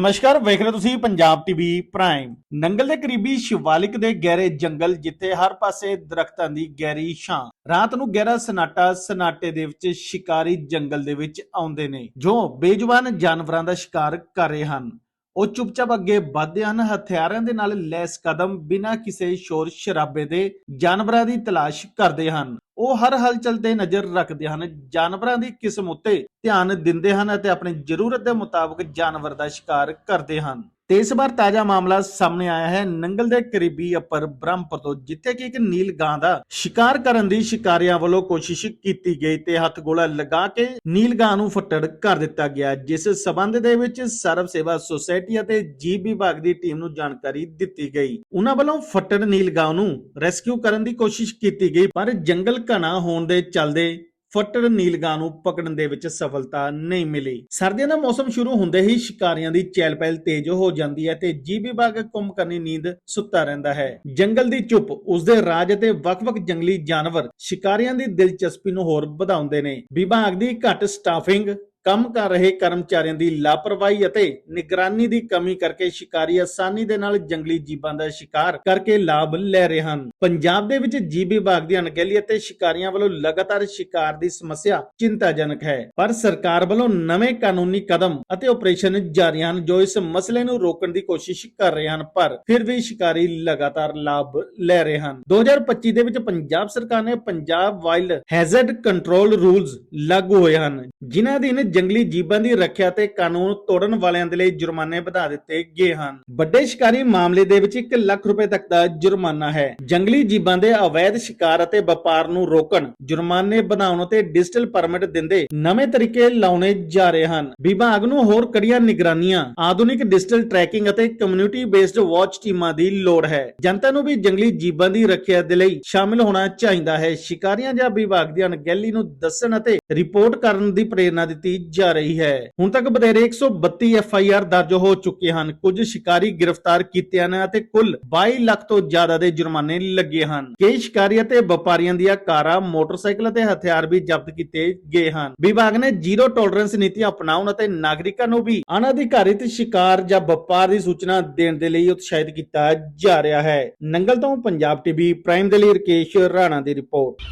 ਨਮਸਕਾਰ, ਵੇਖ ਰਹੇ ਤੁਸੀਂ ਪੰਜਾਬ ਟੀਵੀ ਪ੍ਰਾਈਮ। ਨੰਗਲ ਦੇ ਕਰੀਬੀ ਸ਼ਿਵਾਲਿਕ ਦੇ ਗਹਿਰੇ ਜੰਗਲ, ਜਿੱਥੇ ਹਰ ਪਾਸੇ ਦਰਖਤਾਂ ਦੀ ਗਹਿਰੀ ਛਾਂ। ਰਾਤ ਨੂੰ ਗਹਿਰਾ ਸਨਾਟਾ, ਸਨਾਟੇ ਦੇ ਵਿੱਚ ਸ਼ਿਕਾਰੀ ਜੰਗਲ ਦੇ ਵਿੱਚ ਆਉਂਦੇ ਨੇ, ਜੋ ਬੇਜੁਬਾਨ ਜਾਨਵਰਾਂ ਦਾ ਸ਼ਿਕਾਰ ਕਰ ਰਹੇ ਹਨ। ਉਹ ਚੁੱਪਚਾਪ ਅੱਗੇ ਵੱਧਦੇ ਹਨ, ਹਥਿਆਰਾਂ ਦੇ ਨਾਲ ਲੈਸ ਕਦਮ ਬਿਨਾਂ ਕਿਸੇ ਸ਼ੋਰ ਸ਼ਰਾਬੇ ਦੇ ਜਾਨਵਰਾਂ ਦੀ ਤਲਾਸ਼ ਕਰਦੇ ਹਨ। ਉਹ ਹਰ ਹਲਚਲ ਤੇ ਨਜ਼ਰ ਰੱਖਦੇ ਹਨ, ਜਾਨਵਰਾਂ ਦੀ ਕਿਸਮ ਉੱਤੇ ਧਿਆਨ ਦਿੰਦੇ ਹਨ ਅਤੇ ਆਪਣੀ ਜ਼ਰੂਰਤ ਦੇ ਮੁਤਾਬਕ ਜਾਨਵਰ ਦਾ ਸ਼ਿਕਾਰ ਕਰਦੇ ਹਨ। ਤੇ ਇਸ ਵਾਰ ਤਾਜ਼ਾ ਮਾਮਲਾ ਸਾਹਮਣੇ ਆਇਆ ਹੈ। ਨੰਗਲ ਦੇ ਕਰੀਬੀ ਅਪਰ ਬ੍ਰਹਮਪੁਰ ਤੋਂ, ਜਿੱਥੇ ਕਿ ਇੱਕ ਨੀਲ ਗਾਂ ਦਾ ਸ਼ਿਕਾਰ ਕਰਨ ਦੀ ਸ਼ਿਕਾਰੀਆਂ ਵੱਲੋਂ ਕੋਸ਼ਿਸ਼ ਕੀਤੀ ਗਈ ਤੇ ਹੱਥ ਗੋਲਾ ਲਗਾ ਕੇ ਨੀਲ ਗਾਂ ਨੂੰ ਫੱਟੜ ਕਰ ਦਿੱਤਾ ਗਿਆ ਜਿਸ ਸਬੰਧ ਦੇ ਵਿੱਚ ਸਰਵ ਸੇਵਾ ਸੁਸਾਇਟੀ ਅਤੇ ਜੀਵ ਵਿਭਾਗ ਦੀ ਟੀਮ ਨੂੰ ਜਾਣਕਾਰੀ ਦਿੱਤੀ ਗਈ। ਉਹਨਾਂ ਵੱਲੋਂ ਫੱਟੜ ਨੀਲ ਗਾਂ ਨੂੰ ਰੈਸਕਿਊ ਕਰਨ ਦੀ ਕੋਸ਼ਿਸ਼ ਕੀਤੀ ਗਈ, ਪਰ ਜੰਗਲ ਘਣਾ ਹੋਣ ਦੇ ਚੱਲਦੇ ਫੱਟੜ ਨੀਲਗਾਂ ਨੂੰ ਪਕੜਨ ਦੇ ਵਿੱਚ ਸਫਲਤਾ ਨਹੀਂ ਮਿਲੀ। ਸਰਦੀਆਂ ਦਾ ਮੌਸਮ ਸ਼ੁਰੂ ਹੁੰਦੇ ਹੀ ਸ਼ਿਕਾਰੀਆਂ ਦੀ ਚਹਿਲ ਪਹਿਲ ਤੇਜ਼ ਹੋ ਜਾਂਦੀ ਹੈ ਤੇ ਜੀਵ ਵਿਭਾਗ ਕੁੰਭ ਕਰਨੀ ਨੀਂਦ ਸੁੱਤਾ ਰਹਿੰਦਾ ਹੈ। ਜੰਗਲ ਦੀ ਚੁੱਪ, ਉਸਦੇ ਰਾਜ ਅਤੇ ਵੱਖ-ਵੱਖ ਜੰਗਲੀ ਜਾਨਵਰ ਸ਼ਿਕਾਰੀਆਂ ਦੀ ਦਿਲਚਸਪੀ ਨੂੰ ਹੋਰ ਵਧਾਉਂਦੇ ਨੇ। ਵਿਭਾਗ ਦੀ ਘੱਟ ਸਟਾਫਿੰਗ ਕੰਮ ਕਰ ਰਹੇ ਕਰਮਚਾਰੀਆਂ ਦੀ ਲਾਪਰਵਾਹੀ ਅਤੇ ਨਿਗਰਾਨੀ ਦੀ ਕਮੀ ਕਰਕੇ ਸ਼ਿਕਾਰੀ ਆਸਾਨੀ ਦੇ ਨਾਲ ਜੰਗਲੀ ਜੀਵਾਂ ਦਾ ਸ਼ਿਕਾਰ ਕਰਕੇ ਲਾਭ ਲੈ ਰਹੇ ਹਨ। ਪੰਜਾਬ ਦੇ ਵਿੱਚ ਜੀਵ ਵਿਭਾਗ ਦੀ ਅਣਗਹਿਲੀ ਅਤੇ ਸ਼ਿਕਾਰੀਆਂ ਵੱਲੋਂ ਲਗਾਤਾਰ ਸ਼ਿਕਾਰ ਦੀ ਸਮੱਸਿਆ ਚਿੰਤਾਜਨਕ ਹੈ। ਪਰ ਸਰਕਾਰ ਵੱਲੋਂ ਨਵੇਂ ਕਾਨੂੰਨੀ ਕਦਮ ਅਤੇ ਆਪਰੇਸ਼ਨ ਜਾਰੀ ਹਨ ਜੋ ਇਸ ਮਸਲੇ ਨੂੰ ਰੋਕਣ ਦੀ ਕੋਸ਼ਿਸ਼ ਕਰ ਰਹੇ ਹਨ, ਪਰ ਫਿਰ ਵੀ ਸ਼ਿਕਾਰੀ ਲਗਾਤਾਰ ਲਾਭ ਲੈ ਰਹੇ ਹਨ। 2025 ਦੇ ਵਿੱਚ ਪੰਜਾਬ ਸਰਕਾਰ ਨੇ Punjab wild hazard control rules ਲਾਗੂ ਹੋਏ ਹਨ, ਜਿਨ੍ਹਾਂ ਅਧੀਨ ਜੰਗਲੀ ਜੀਵਾਂ ਦੀ ਰੱਖਿਆ ਤੇ ਕਾਨੂੰਨ ਤੋੜਨ ਵਾਲਿਆਂ ਦੇ ਲਈ ਜੁਰਮਾਨੇ ਵਧਾ ਦਿੱਤੇ ਗਏ ਹਨ। ਵੱਡੇ ਸ਼ਿਕਾਰੀ ਮਾਮਲੇ ਦੇ ਵਿੱਚ 1 ਲੱਖ ਰੁਪਏ ਤੱਕ ਦਾ ਜੁਰਮਾਨਾ ਹੈ। ਜੰਗਲੀ ਜੀਵਾਂ ਦੇ ਅਵੈਧ ਸ਼ਿਕਾਰ ਅਤੇ ਵਪਾਰ ਨੂੰ ਰੋਕਣ, ਜੁਰਮਾਨੇ ਵਧਾਉਣ ਅਤੇ ਡਿਜੀਟਲ ਪਰਮਿਟ ਦਿੰਦੇ ਨਵੇਂ ਤਰੀਕੇ ਲਾਉਣੇ ਜਾ ਰਹੇ ਹਨ। ਵਿਭਾਗ ਨੂੰ ਹੋਰ ਕੜੀਆਂ ਨਿਗਰਾਨੀਆਂ, ਆਧੁਨਿਕ ਡਿਜੀਟਲ ਟਰੈਕਿੰਗ ਅਤੇ ਕਮਿਊਨਿਟੀ ਬੇਸਡ ਵਾਚ ਟੀਮਾਂ ਦੀ ਲੋੜ ਹੈ। ਜਨਤਾ ਨੂੰ ਵੀ ਜੰਗਲੀ ਜੀਵਾਂ ਦੀ ਰੱਖਿਆ ਦੇ ਲਈ ਸ਼ਾਮਿਲ ਹੋਣਾ ਚਾਹੀਦਾ ਹੈ। ਸ਼ਿਕਾਰੀਆਂ ਜਾਂ ਵਿਭਾਗ ਦੀ ਅਣਗਹਿਲੀ ਨੂੰ ਦੱਸਣ ਅਤੇ ਰਿਪੋਰਟ ਕਰਨ ਦੀ ਪ੍ਰੇਰਣਾ ਦਿੱਤੀ ਜਾ ਰਹੀ ਹੈ। ਹੁਣ ਤੱਕ ਬਥੇਰੇ 132 ਐਫ ਆਈ ਆਰ ਦਰਜ ਹੋ ਚੁੱਕੇ ਹਨ। ਕੁਝ ਸ਼ਿਕਾਰੀ ਗ੍ਰਿਫਤਾਰ ਕੀਤੇ ਹਨ ਅਤੇ ਕੁੱਲ 22 ਲੱਖ ਤੋਂ ਜ਼ਿਆਦਾ ਦੇ ਜੁਰਮਾਨੇ ਲੱਗੇ ਹਨ। ਕਈ ਸ਼ਿਕਾਰੀ ਅਤੇ ਵਪਾਰੀਆਂ ਦੀਆਂ ਕਾਰਾਂ, ਮੋਟਰਸਾਈਕਲ ਅਤੇ ਹਥਿਆਰ ਵੀ ਜ਼ਬਤ ਕੀਤੇ ਗਏ ਹਨ। ਵਿਭਾਗ ਨੇ ਜ਼ੀਰੋ ਟੋਲਰੈਂਸ ਨੀਤੀ ਅਪਣਾਉਣ ਅਤੇ ਨਾਗਰਿਕਾਂ ਨੂੰ ਵੀ ਅਨਅਧਿਕਾਰਿਤ ਸ਼ਿਕਾਰ ਜਾਂ ਵਪਾਰ ਦੀ ਸੂਚਨਾ ਦੇਣ ਦੇ ਲਈ ਉਤਸ਼ਾਹਿਤ ਕੀਤਾ ਜਾ ਰਿਹਾ ਹੈ। ਨੰਗਲ ਤੋਂ ਪੰਜਾਬ ਟੀਵੀ, ਪ੍ਰਾਈਮ ਦੇ ਲਈ ਰਕੇਸ਼ ਰਾਣਾ ਦੀ ਰਿਪੋਰਟ।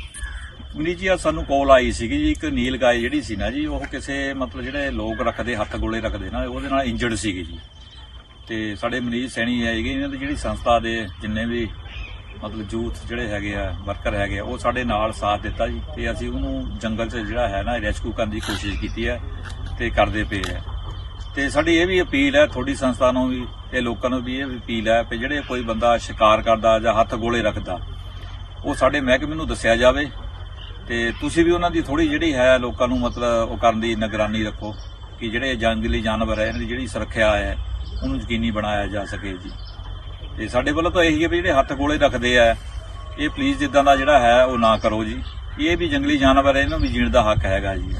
ਮਨੀਸ਼ ਜੀ ਆ ਸਾਨੂੰ ਕਾਲ ਆਈ ਸੀਗੀ ਜੀ, ਇੱਕ ਨੀਲ ਗਾਏ ਜਿਹੜੀ ਸੀ ਨਾ ਜੀ, ਉਹ ਕਿਸੇ ਮਤਲਬ ਜਿਹੜੇ ਲੋਕ ਰੱਖਦੇ, ਹੱਥ ਗੋਲੇ ਰੱਖਦੇ ਨਾ, ਉਹਦੇ ਨਾਲ ਇੰਜਰਡ ਸੀਗੀ ਜੀ। ਤੇ ਸਾਡੇ ਮਨੀਸ਼ ਸੈਣੀ ਆਏਗੇ ਇਹਨਾਂ ਦੀ ਜਿਹੜੀ ਸੰਸਥਾ ਦੇ ਜਿੰਨੇ ਵੀ ਮਤਲਬ ਯੂਥ ਜਿਹੜੇ ਹੈਗੇ ਆ, ਵਰਕਰ ਹੈਗੇ ਆ, ਉਹ ਸਾਡੇ ਨਾਲ ਸਾਥ ਦਿੱਤਾ ਜੀ, ਤੇ ਅਸੀਂ ਉਹਨੂੰ ਜੰਗਲ 'ਚ ਜਿਹੜਾ ਹੈ ਨਾ ਰੈਸਕਿਊ ਕਰਨ ਦੀ ਕੋਸ਼ਿਸ਼ ਕੀਤੀ ਹੈ, ਤੇ ਕਰਦੇ ਪਏ ਆ ਤੇ ਸਾਡੀ ਇਹ ਵੀ ਅਪੀਲ ਹੈ, ਤੁਹਾਡੀ ਸੰਸਥਾ ਨੂੰ ਵੀ, ਤੇ ਲੋਕਾਂ ਨੂੰ ਵੀ ਇਹ ਅਪੀਲ ਹੈ ਕਿ ਜਿਹੜੇ ਕੋਈ ਬੰਦਾ ਸ਼ਿਕਾਰ ਕਰਦਾ ਜਾਂ ਹੱਥ ਗੋਲੇ ਰੱਖਦਾ, ਉਹ ਸਾਡੇ ਮਹਿਕਮੇ ਨੂੰ ਦੱਸਿਆ ਜਾਵੇ ਤੇ ਤੁਸੀਂ ਵੀ ਉਹਨਾਂ ਦੀ ਥੋੜੀ ਜਿਹੜੀ ਹੈ ਲੋਕਾਂ ਨੂੰ ਮਤਲਬ ਉਹ ਕਰਨ ਦੀ ਨਿਗਰਾਨੀ ਰੱਖੋ ਕਿ ਜਿਹੜੇ ਜੰਗਲੀ ਜਾਨਵਰ ਹੈ, ਇਹਨਾਂ ਦੀ ਜਿਹੜੀ ਸੁਰੱਖਿਆ ਹੈ, ਉਹਨੂੰ ਯਕੀਨੀ ਬਣਾਇਆ ਜਾ ਸਕੇ ਜੀ। ਤੇ ਸਾਡੇ ਵੱਲੋਂ ਤਾਂ ਇਹੀ ਹੈ ਵੀ ਜਿਹੜੇ ਹੱਥ ਗੋਲੇ ਰੱਖਦੇ ਆ, ਇਹ ਪਲੀਜ਼ ਜਿੱਦਾਂ ਦਾ ਜਿਹੜਾ ਹੈ ਉਹ ਨਾ ਕਰੋ ਜੀ। ਇਹ ਵੀ ਜੰਗਲੀ ਜਾਨਵਰ ਹੈ, ਇਹਨਾਂ ਨੂੰ ਵੀ ਜੀਣ ਦਾ ਹੱਕ ਹੈਗਾ ਜੀ।